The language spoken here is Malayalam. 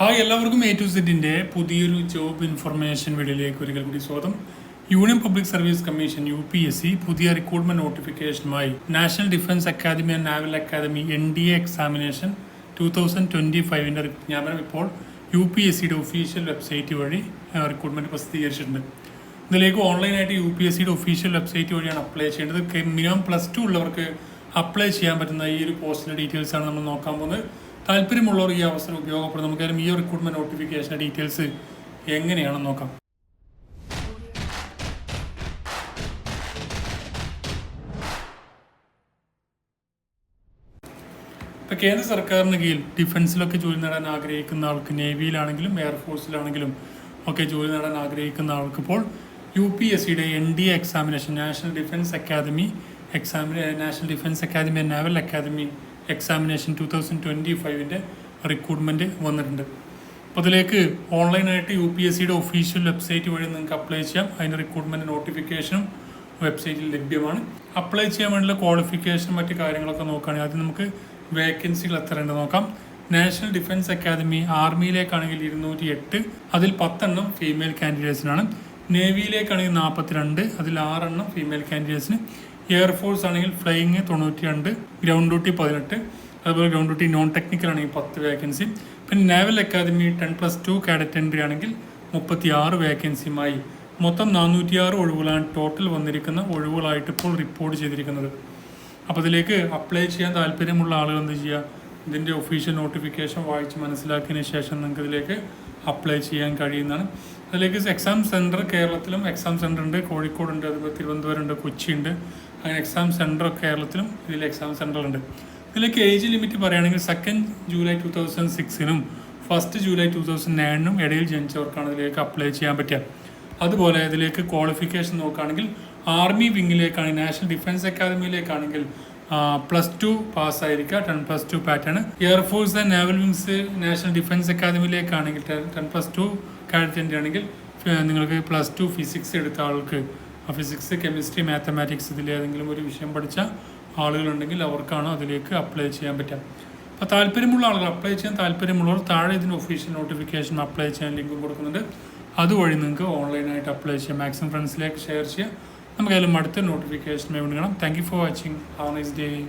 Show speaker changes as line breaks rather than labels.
ഹായ് എല്ലാവർക്കും എ ടു സെറ്റിന്റെ പുതിയൊരു ജോബ് ഇൻഫർമേഷൻ വീഡിയോയിലേക്ക് ഒരിക്കൽ കൂടി സ്വാഗതം. Union public service commission U P S C പുതിയ recruitment നോട്ടിഫിക്കേഷനുമായി national defence academy and naval academy N D A examination two thousand twenty ഫൈവിന്റെ വിജ്ഞാപനം ഇപ്പോൾ യു പി എസ് സിയുടെ ഒഫീഷ്യൽ വെബ്സൈറ്റ് വഴി റിക്രൂട്ട്മെന്റ് പ്രസിദ്ധീകരിച്ചിട്ടുണ്ട്. ഇതിലേക്ക് ഓൺലൈനായിട്ട് യു പി എസ് സിയുടെ ഒഫീഷ്യൽ വെബ്സൈറ്റ് വഴിയാണ് അപ്ലൈ ചെയ്യേണ്ടത്. മിനിമം പ്ലസ് ടു ഉള്ളവർക്ക് അപ്ലൈ ചെയ്യാൻ പറ്റുന്ന ഈ ഒരു പോസ്റ്റിന്റെ ഡീറ്റെയിൽസ് ആണ് നമ്മൾ നോക്കാൻ പോകുന്നത്. താല്പര്യമുള്ളവർ ഈ അവസരം ഉപയോഗപ്പെടും നമുക്കാരും ഈ റിക്രൂട്ട്മെന്റ് നോട്ടിഫിക്കേഷൻ ഡീറ്റെയിൽസ് എങ്ങനെയാണെന്ന് നോക്കാം. ഇപ്പൊ കേന്ദ്ര സർക്കാരിന് കീഴിൽ ഡിഫൻസിലൊക്കെ ജോലി നേടാൻ ആഗ്രഹിക്കുന്ന ആൾക്ക് നേവിയിലാണെങ്കിലും എയർഫോഴ്സിലാണെങ്കിലും ഒക്കെ ജോലി നേടാൻ ആഗ്രഹിക്കുന്ന ആൾക്ക് ഇപ്പോൾ യു പി എസ് സിയുടെ N D A examination national defence academy എക്സാമിന national defence academy naval academy examination two thousand twenty ഫൈവിന്റെ recruitment വന്നിട്ടുണ്ട്. അപ്പോൾ അതിലേക്ക് ഓൺലൈനായിട്ട് യു പി എസ് സിയുടെ ഒഫീഷ്യൽ വെബ്സൈറ്റ് വഴി നിങ്ങൾക്ക് അപ്ലൈ ചെയ്യാം. അതിന്റെ റിക്രൂട്ട്മെന്റ് നോട്ടിഫിക്കേഷനും വെബ്സൈറ്റിൽ ലഭ്യമാണ്. അപ്ലൈ ചെയ്യാൻ വേണ്ടിയുള്ള ക്വാളിഫിക്കേഷൻ മറ്റ് കാര്യങ്ങളൊക്കെ നോക്കുകയാണെങ്കിൽ ആദ്യം നമുക്ക് വേക്കൻസികൾ എത്ര ഉണ്ട് നോക്കാം. നാഷണൽ ഡിഫൻസ് അക്കാദമി ആർമിയിലേക്കാണെങ്കിൽ ഇരുന്നൂറ്റി എട്ട് അതിൽ പത്തെണ്ണം ഫീമെയിൽ കാൻഡിഡേറ്റ്സിനാണ് നേവിയിലേക്കാണെങ്കിൽ നാൽപ്പത്തിരണ്ട് അതിൽ ആറെണ്ണം ഫീമെയിൽ കാൻഡിഡേറ്റ്സിന് എയർഫോഴ്സ് ആണെങ്കിൽ ഫ്ലൈയിങ് തൊണ്ണൂറ്റി രണ്ട് ഗ്രൗണ്ട് ഡ്യൂട്ടി പതിനെട്ട് അതുപോലെ ഗ്രൗണ്ട് ഡ്യൂട്ടി നോൺ ടെക്നിക്കൽ ആണെങ്കിൽ പത്ത് വേക്കൻസി പിന്നെ naval academy ten plus two cadet entry ആണെങ്കിൽ മുപ്പത്തി ആറ് വേക്കൻസിയുമായി മൊത്തം നാനൂറ്റിയാറ് ഒഴിവുകളാണ് ടോട്ടൽ വന്നിരിക്കുന്ന ഒഴിവുകളായിട്ട് ഇപ്പോൾ റിപ്പോർട്ട് ചെയ്തിരിക്കുന്നത്. അപ്പോൾ അതിലേക്ക് അപ്ലൈ ചെയ്യാൻ താല്പര്യമുള്ള ആളുകൾ എന്ത് ചെയ്യുക? ഇതിന്റെ ഒഫീഷ്യൽ നോട്ടിഫിക്കേഷൻ വായിച്ച് മനസ്സിലാക്കിയതിന് ശേഷം നിങ്ങൾക്ക് ഇതിലേക്ക് അപ്ലൈ ചെയ്യാൻ കഴിയുന്നതാണ്. അതിലേക്ക് എക്സാം സെന്റർ കേരളത്തിലും എക്സാം സെന്റർ ഉണ്ട്. കോഴിക്കോടുണ്ട് അതുപോലെ തിരുവനന്തപുരം ഉണ്ട് കൊച്ചി ഉണ്ട് അങ്ങനെ എക്സാം സെന്റർ കേരളത്തിലും ഇതിൽ എക്സാം സെന്റർ ഉണ്ട് ഇതിലേക്ക് ഏജ് ലിമിറ്റ് പറയുകയാണെങ്കിൽ സെക്കൻഡ് ജൂലൈ ടു തൗസൻഡ് സിക്സിനും ഫസ്റ്റ് ജൂലൈ ടു തൗസൻഡ് നയനിനും ഇടയിൽ ജനിച്ചവർക്കാണ് ഇതിലേക്ക് അപ്ലൈ ചെയ്യാൻ പറ്റുക. അതുപോലെ ഇതിലേക്ക് ക്വാളിഫിക്കേഷൻ നോക്കുകയാണെങ്കിൽ ആർമി വിങ്ങിലേക്കാണെങ്കിൽ നാഷണൽ ഡിഫൻസ് അക്കാദമിയിലേക്കാണെങ്കിൽ plus two പാസ്സായിരിക്കുക ten plus two pattern air force and naval wings national defence അക്കാദമിയിലേക്കാണെങ്കിൽ ten plus two കാഡറ്റന്റ് ആണെങ്കിൽ നിങ്ങൾക്ക് പ്ലസ് ടു ഫിസിക്സ് എടുത്ത ആൾക്ക്. ഫിസിക്സ് കെമിസ്ട്രി മാത്തമാറ്റിക്സ് ഇതിൽ ഏതെങ്കിലും ഒരു വിഷയം പഠിച്ച ആളുകളുണ്ടെങ്കിൽ അവർക്കാണ് അതിലേക്ക് അപ്ലൈ ചെയ്യാൻ പറ്റുക. അപ്പോൾ താല്പര്യമുള്ള ആളുകൾ അപ്ലൈ ചെയ്യാൻ താല്പര്യമുള്ളവർ താഴെ ഇതിന്റെ ഒഫീഷ്യൽ നോട്ടിഫിക്കേഷൻ അപ്ലൈ ചെയ്യാൻ ലിങ്ക് കൊടുക്കുന്നുണ്ട്. അതുവഴി നിങ്ങൾക്ക് ഓൺലൈനായിട്ട് അപ്ലൈ ചെയ്യാം. മാക്സിമം ഫ്രണ്ട്സിലേക്ക് ഷെയർ ചെയ്യാം നമുക്ക് അതിലും അടുത്ത നോട്ടിഫിക്കേഷൻ വേണ്ടി കാണാം. Thank you for watching have nice day